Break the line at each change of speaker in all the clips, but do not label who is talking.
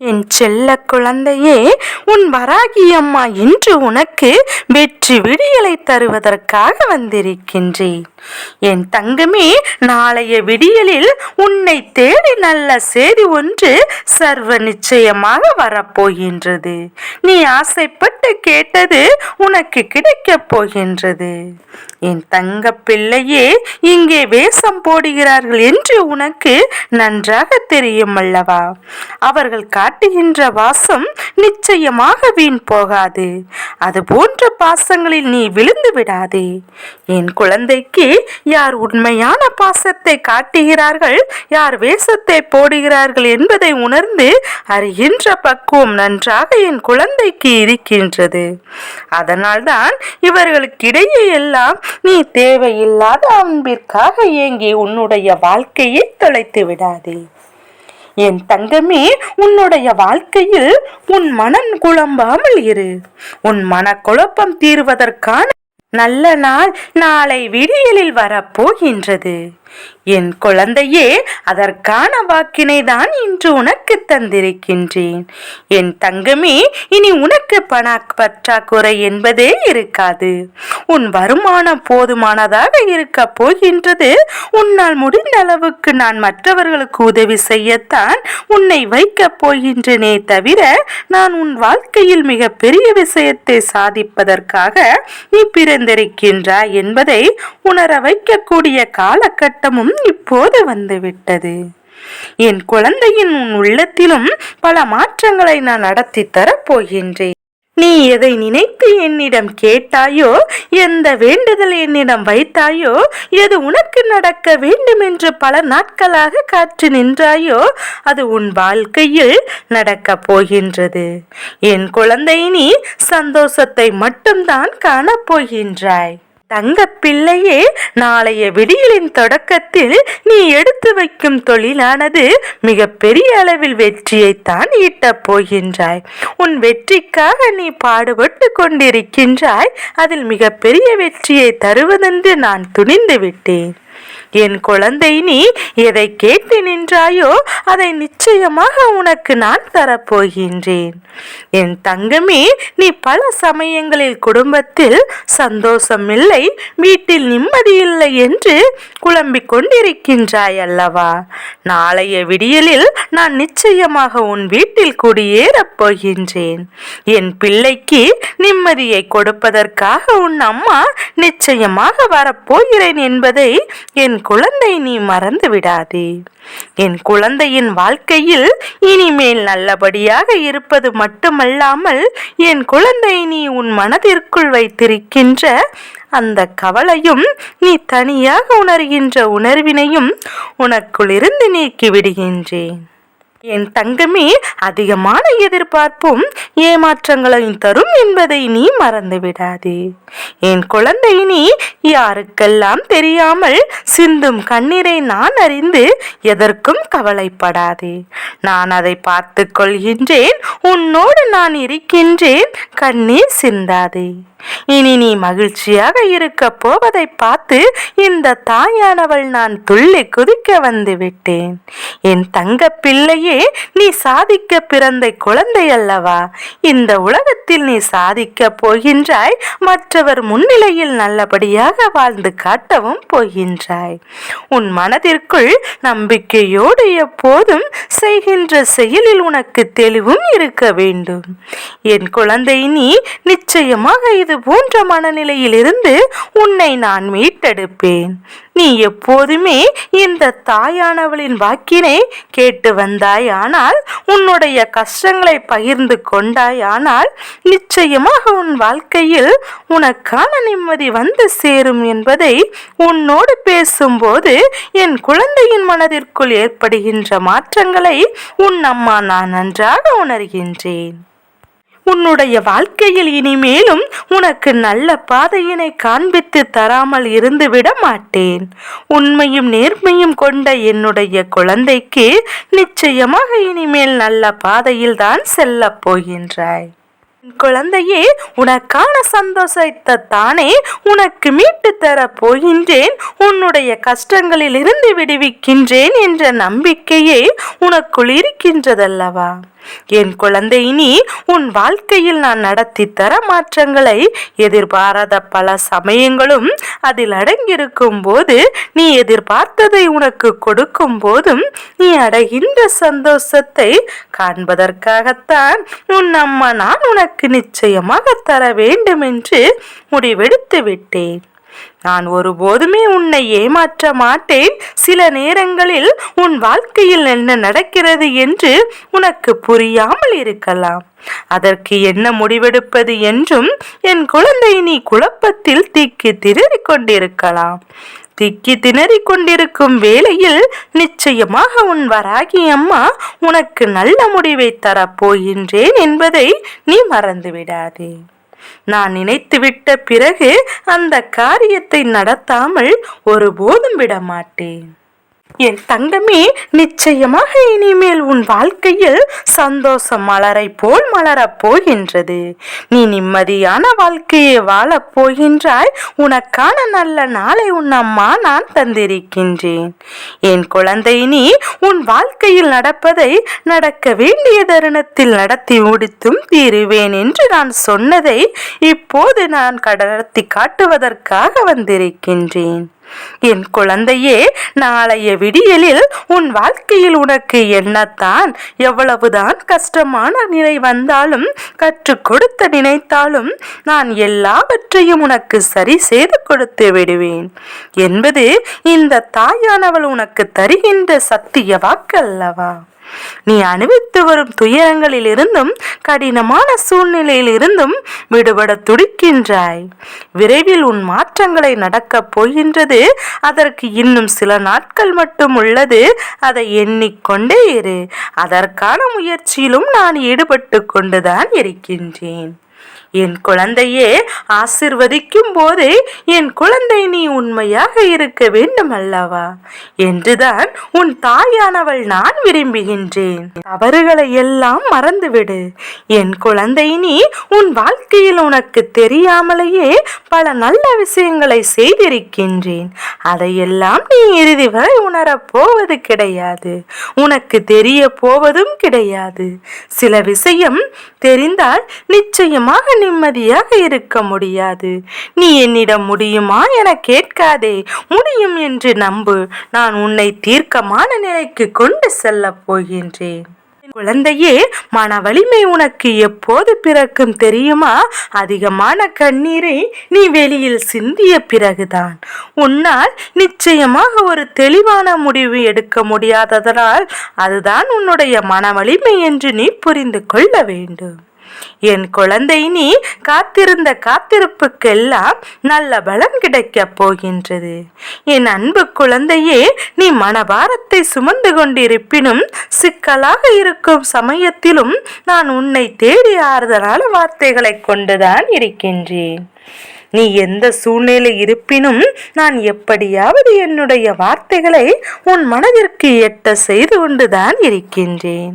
என் செல்ல குழந்தையே உன் வராகி அம்மா இன்று உனக்கு வெற்றி விடியலை தருவதற்காக வந்திருக்கின்றேன். என் தங்கமே நாளைய விடியலில் உன்னை தேடி நல்ல செய்தி ஒன்று சர்வ நிச்சயமாக வரப்போகின்றது. நீ ஆசைப்பட்டு கேட்டது உனக்கு கிடைக்கப் போகின்றது. என் தங்க பிள்ளையே இங்கே வேஷம் போடுகிறார்கள் என்று உனக்கு நன்றாக தெரியும் அல்லவா? அவர்கள் காட்டுகின்ற வாசம் நிச்சயமாக வீண் போகாது. அது போன்ற பாசங்களில் நீ விழுந்து விடாதே. என் குழந்தைக்கு யார் உண்மையான பாசத்தை காட்டுகிறார்கள் யார் வேஷத்தை போடுகிறார்கள் என்பதை உணர்ந்து அறிகின்ற பக்குவம் நன்றாக என் குழந்தைக்கு இருக்கின்றது. அதனால்தான் இவர்களுக்கிடையே எல்லாம் நீ தேவையில்லாத அன்பிற்காக ஏங்கி உன்னுடைய வாழ்க்கையை தொலைத்து விடாதே. என் தங்கமே உன்னுடைய வாழ்க்கையில் உன் மனம் குழம்பாமல் இரு. உன் மனக்குழப்பம் தீர்வதற்கான நல்ல நாள் நாளை விடியலில் வரப்போகின்றது. என் குழந்தையே அதற்கான வாக்கினை தான் இன்று உனக்கு தந்திருக்கின்றேன். என் தங்கமே இனி உனக்கு பண பற்றாக்குறை என்பதே இருக்காது. உன் வருமானம் போதுமானதாக இருக்க போகின்றது. உன்னால் முடிந்த அளவுக்கு நான் மற்றவர்களுக்கு உதவி செய்யத்தான் உன்னை வைக்கப் போகின்றனே தவிர நான் உன் வாழ்க்கையில் மிக பெரிய விஷயத்தை சாதிப்பதற்காக நீ பிறந்திருக்கின்றாய் என்பதை உணர வைக்கக்கூடிய காலகட்டமும் இப்போது வந்துவிட்டது. என் குழந்தையின் உன் உள்ளத்திலும் பல மாற்றங்களை நான் நடத்தி தரப் போகின்றேன். நீ எதை நினைத்து என்னிடம் கேட்டாயோ எந்த வேண்டுதல் என்னிடம் வைத்தாயோ எது உனக்கு நடக்க வேண்டும் என்று பல நாட்களாக காற்று நின்றாயோ அது உன் வாழ்க்கையில் நடக்கப் போகின்றது. என் குழந்தை நீ சந்தோஷத்தை மட்டும்தான் காணப் போகின்றாய். தங்க பிள்ளையே நாளைய விடியலின் தொடக்கத்தில் நீ எடுத்து வைக்கும் தொழிலானது மிக பெரிய அளவில் வெற்றியைத்தான் ஈட்டப் போகின்றாய். உன் வெற்றிக்காக நீ பாடுபட்டு கொண்டிருக்கின்றாய். அதில் மிக பெரிய வெற்றியை தருவதென்று நான் துணிந்து விட்டேன். என் குழந்தை நீ எதை கேட்டு நின்றாயோ அதை நிச்சயமாக உனக்கு நான் தரப்போகின்றேன். என் தங்கமே நீ பல சமயங்களில் குடும்பத்தில் சந்தோஷம் இல்லை வீட்டில் நிம்மதி இல்லை என்று குழம்பிக் கொண்டிருக்கின்றாய் அல்லவா நாளைய விடியலில் நான் நிச்சயமாக உன் வீட்டில் குடியேறப் போகின்றேன். என் பிள்ளைக்கு நிம்மதியை கொடுப்பதற்காக உன் அம்மா நிச்சயமாக வரப்போகிறேன் என்பதை என் குழந்தை நீ மறந்து விடாதே. என் குழந்தையின் வாழ்க்கையில் இனிமேல் நல்லபடியாக இருப்பது மட்டுமல்லாமல் என் குழந்தை நீ உன் மனதிற்குள் வைத்திருக்கின்ற அந்த கவலையும் நீ தனியாக உணர்கின்ற உணர்வினையும் உனக்குள் இருந்து நீக்கிவிடுகின்றேன். என் தங்கமே அதிகமான எதிர்பார்ப்பும் ஏமாற்றங்களையும் தரும் என்பதை நீ மறந்து விடாதே என் குழந்தை நீ யாருக்கெல்லாம் தெரியாமல் சிந்தும் கண்ணீரை நான் அறிந்து எதற்கும் கவலைப்படாதே. நான் அதை பார்த்து கொள்கின்றேன் உன்னோடு நான் இருக்கின்றேன் கண்ணீர் சிந்தாதே. இனி நீ மகிழ்ச்சியாக இருக்க போவதை பார்த்து இந்த தாயானவள் நான் துள்ளி குதிக்க வந்து விட்டேன். என் தங்க பிள்ளையே நீ சாதிக்க பிறந்த குழந்தை அல்லவா இந்த உலகத்தில் நீ சாதிக்க போகின்றாய் மற்றவர் முன்னிலையில் நல்லபடியாக வாழ்ந்து காட்டவும் போகின்றாய். உன் மனதிற்குள் நம்பிக்கையோடு எப்போதும் செய்கின்ற செயலில் உனக்கு தெளிவும் இருக்க வேண்டும். என் குழந்தை நீ நிச்சயமாக இது போன்ற மனநிலையிலிருந்து உன்னை நான் மீட்டெடுப்பேன். நீ எப்போதுமே இந்த தாயானவளின் வாக்கினை கேட்டு வந்தாய் ஆனால் உன்னுடைய கஷ்டங்களை பகிர்ந்து கொண்டாய் ஆனால் நிச்சயமாக உன் வாழ்க்கையில் உனக்கான நிம்மதி வந்து சேரும் என்பதை உன்னோடு பேசும்போது என் குழந்தையின் மனதிற்குள் ஏற்படுகின்ற மாற்றங்களை உன் அம்மா நான் நன்றாக உணர்கின்றேன். உன்னுடைய வாழ்க்கையில் இனிமேலும் உனக்கு நல்ல பாதையினை காண்பித்து தராமல் இருந்து விட மாட்டேன். உண்மையும் நேர்மையும் கொண்ட என்னுடைய குழந்தைக்கு நிச்சயமாக இனிமேல் நல்ல பாதையில் தான் செல்லப் போகின்றாய். குழந்தையே உனக்கான சந்தோஷத்தை தானே உனக்கு மீட்டு தர போகின்றேன். உன்னுடைய கஷ்டங்களில் இருந்து விடுவிக்கின்றேன் என்ற நம்பிக்கையே உனக்குள் இருக்கின்றதல்லவா? என் குழந்தை நீ உன் வாழ்க்கையில் நான் நடத்தி தர மாற்றங்களை எதிர்பாராத பல சமயங்களும் அதில் அடங்கியிருக்கும் போது நீ எதிர்பார்த்ததை உனக்கு கொடுக்கும் போதும் நீ அடைகின்ற சந்தோஷத்தை காண்பதற்காகத்தான் உன் அம்மா நான் உனக்கு நிச்சயமாக தர வேண்டும் என்று முடிவெடுத்து விட்டேன். நான் ஒருபோதுமே உன்னை ஏமாற்ற மாட்டேன். சில நேரங்களில் உன் வாழ்க்கையில் என்ன நடக்கிறது என்று உனக்கு புரியாமல் இருக்கலாம். அதற்கு என்ன முடிவெடுப்பது என்றும் என் குழந்தை நீ குழப்பத்தில் திக்கி திணறிக் கொண்டிருக்கலாம். திக்கி திணறிக் கொண்டிருக்கும் வேளையில் நிச்சயமாக உன் வராகி அம்மா உனக்கு நல்ல முடிவை தரப்போகின்றேன் என்பதை நீ மறந்துவிடாதே. நான் நினைத்துவிட்ட பிறகு அந்த காரியத்தை நடத்தாமல் ஒருபோதும் விட மாட்டேன் என் தங்கமே நிச்சயமாக இனிமேல் உன் வாழ்க்கையில் சந்தோஷம் மலரை போல் மலரப் போகின்றது. நீ நிம்மதியான வாழ்க்கையை வாழப் போகின்றாய். உனக்கான நல்ல நாளை உன் அம்மா நான் தந்திருக்கின்றேன். என் குழந்தை நீ உன் வாழ்க்கையில் நடப்பதை நடக்க வேண்டிய தருணத்தில் நடத்தி முடித்தும் தீருவேன் என்று நான் சொன்னதை இப்போது நான் கடத்தி காட்டுவதற்காக வந்திருக்கின்றேன். என் குழந்தையே நாளைய விடியலில் உன் வாழ்க்கையில் உனக்கு என்னத்தான்? எவ்வளவுதான் கஷ்டமான நிலை வந்தாலும் கற்றுக் கொடுத்து நினைத்தாலும் நான் எல்லாவற்றையும் உனக்கு சரி செய்து கொடுத்து விடுவேன். என்பது இந்த தாயானவள் உனக்கு தருகின்ற சத்திய வாக்கு அல்லவா? நீ அனுபவித்து வரும் துயரங்களில் இருந்தும் கடினமான சூழ்நிலையில் இருந்தும் விடுபட துடிக்கின்றாய். விரைவில் உன் மாற்றங்களை நடக்கப் போகின்றது. அதற்கு இன்னும் சில நாட்கள் மட்டும் உள்ளது. அதை எண்ணிக்கொண்டே இரு. அதற்கான முயற்சியிலும் நான் ஈடுபட்டு கொண்டுதான் இருக்கின்றேன். என் குழந்தையே ஆசிர்வதிக்கும் போதே என் குழந்தை நீ உண்மையாக இருக்க வேண்டும் அல்லவா? என்றுதான் உன் தாயானவள் நான் விரும்புகின்றேன். தவறுகளை எல்லாம் மறந்துவிடு. என் குழந்தை நீ உன் வாழ்க்கையில் உனக்கு தெரியாமலேயே பல நல்ல விஷயங்களை செய்திருக்கின்றேன். அதையெல்லாம் நீ இறுதி வரை உணரப் போவது கிடையாது. உனக்கு தெரிய போவதும் கிடையாது. சில விஷயம் தெரிந்தால் நிச்சயமாக நிம்மதியாக இருக்க முடியாது. நீ என்னிடம் முடியுமா என கேட்காதே. முடியும் என்று நம்பு. நான் உன்னை தீர்க்கமான நிலைக்கு கொண்டு செல்லப் போகின்றேன். குழந்தையே மன வலிமை உனக்கு எப்போது பிறக்கும் தெரியுமா? அதிகமான கண்ணீரை நீ வெளியில் சிந்திய பிறகுதான். உன்னால் நிச்சயமாக ஒரு தெளிவான முடிவு எடுக்க முடியாததனால் அதுதான் உன்னுடைய மன வலிமை என்று நீ புரிந்து கொள்ள வேண்டும். என் குழந்தை நீ காத்திருந்த காத்திருப்புக்கெல்லாம் நல்ல பலன் கிடைக்கப் போகின்றது. என் அன்பு குழந்தையே நீ மனபாரத்தை சுமந்து கொண்டிருப்பினும் சிக்கலாக இருக்கும் சமயத்திலும் நான் உன்னை தேடி ஆறுதலான வார்த்தைகளை கொண்டுதான் இருக்கின்றேன். நீ எந்த சூழ்நிலை இருப்பினும் நான் எப்படியாவது என்னுடைய வார்த்தைகளை உன் மனதிற்கு எட்ட செய்து கொண்டுதான் இருக்கின்றேன்.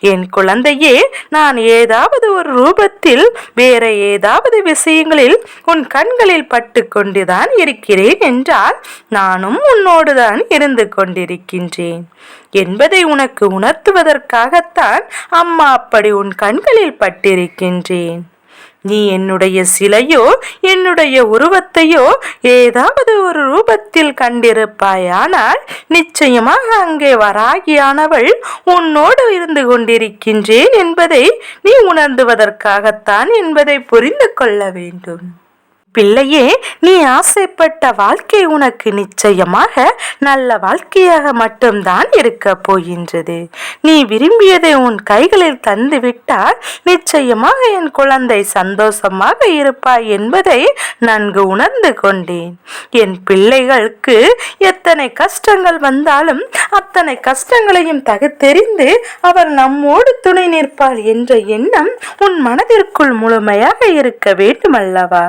என் குழந்தையே நான் ஏதாவது ஒரு ரூபத்தில் வேற ஏதாவது விஷயங்களில் உன் கண்களில் பட்டு கொண்டுதான் இருக்கிறேன் என்றால் நானும் உன்னோடு தான் இருந்து கொண்டிருக்கின்றேன். என்பதை உனக்கு உணர்த்துவதற்காகத்தான் அம்மா அப்படி உன் கண்களில் பட்டிருக்கின்றேன். நீ என்னுடைய சிலையோ என்னுடைய உருவத்தையோ ஏதாவது ஒரு ரூபத்தில் கண்டிருப்பாயானால் நிச்சயமாக அங்கே வராகியானவள் உன்னோடு இருந்து கொண்டிருக்கின்றேன் என்பதை நீ உணர்ந்துவதற்காகத்தான் என்பதை புரிந்து கொள்ள வேண்டும். பிள்ளையே நீ ஆசைப்பட்ட வாழ்க்கை உனக்கு நிச்சயமாக நல்ல வாழ்க்கையாக மட்டும்தான் இருக்க போகின்றது. நீ விரும்பியதை உன் கைகளில் தந்து விட்டால் நிச்சயமாக என் குழந்தை சந்தோஷமாக இருப்பாய் என்பதை நன்கு உணர்ந்து கொண்டேன். என் பிள்ளைகளுக்கு எத்தனை கஷ்டங்கள் வந்தாலும் அத்தனை கஷ்டங்களையும் தகுத்தெறிந்து அவர் நம்மோடு துணை நிற்பாள் என்ற எண்ணம் உன் மனதிற்குள் முழுமையாக இருக்க வேண்டுமல்லவா?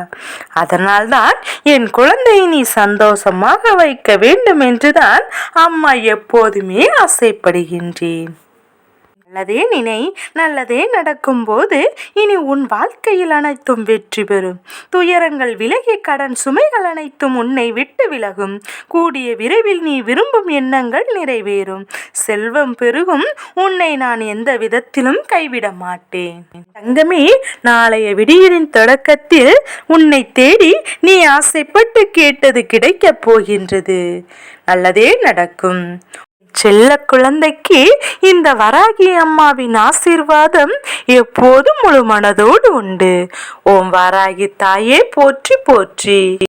அதனால்தான் என் குழந்தையை நீ சந்தோஷமாக வைக்க வேண்டும் என்றுதான் அம்மா எப்போதுமே ஆசைப்படுகின்றேன். நல்லதே நினை நல்லதே நடக்கும்போது இனி உன் வாழ்க்கையில் அனைத்தும் வெற்றி பெறும். துயரங்கள் விலகி கடன் சுமைகள் அனைத்தும் உன்னை விட்டு விலகும். கூடிய விரைவில் நீ விரும்பும் எண்ணங்கள் நிறைவேறும். செல்வம் பெருகும் உன்னை நான் எந்த விதத்திலும் கைவிட மாட்டேன். தங்கமே நாளைய விடியலின் தொடக்கத்தில் உன்னை தேடி நீ ஆசைப்பட்டு கேட்டது கிடைக்கப் போகின்றது. நல்லதே நடக்கும். செல்ல குழந்தைக்கு இந்த வராகி அம்மாவின் ஆசீர்வாதம் எப்போதும் முழு மனதோடு உண்டு. ஓம் வராகி தாயே போற்றி போற்றி.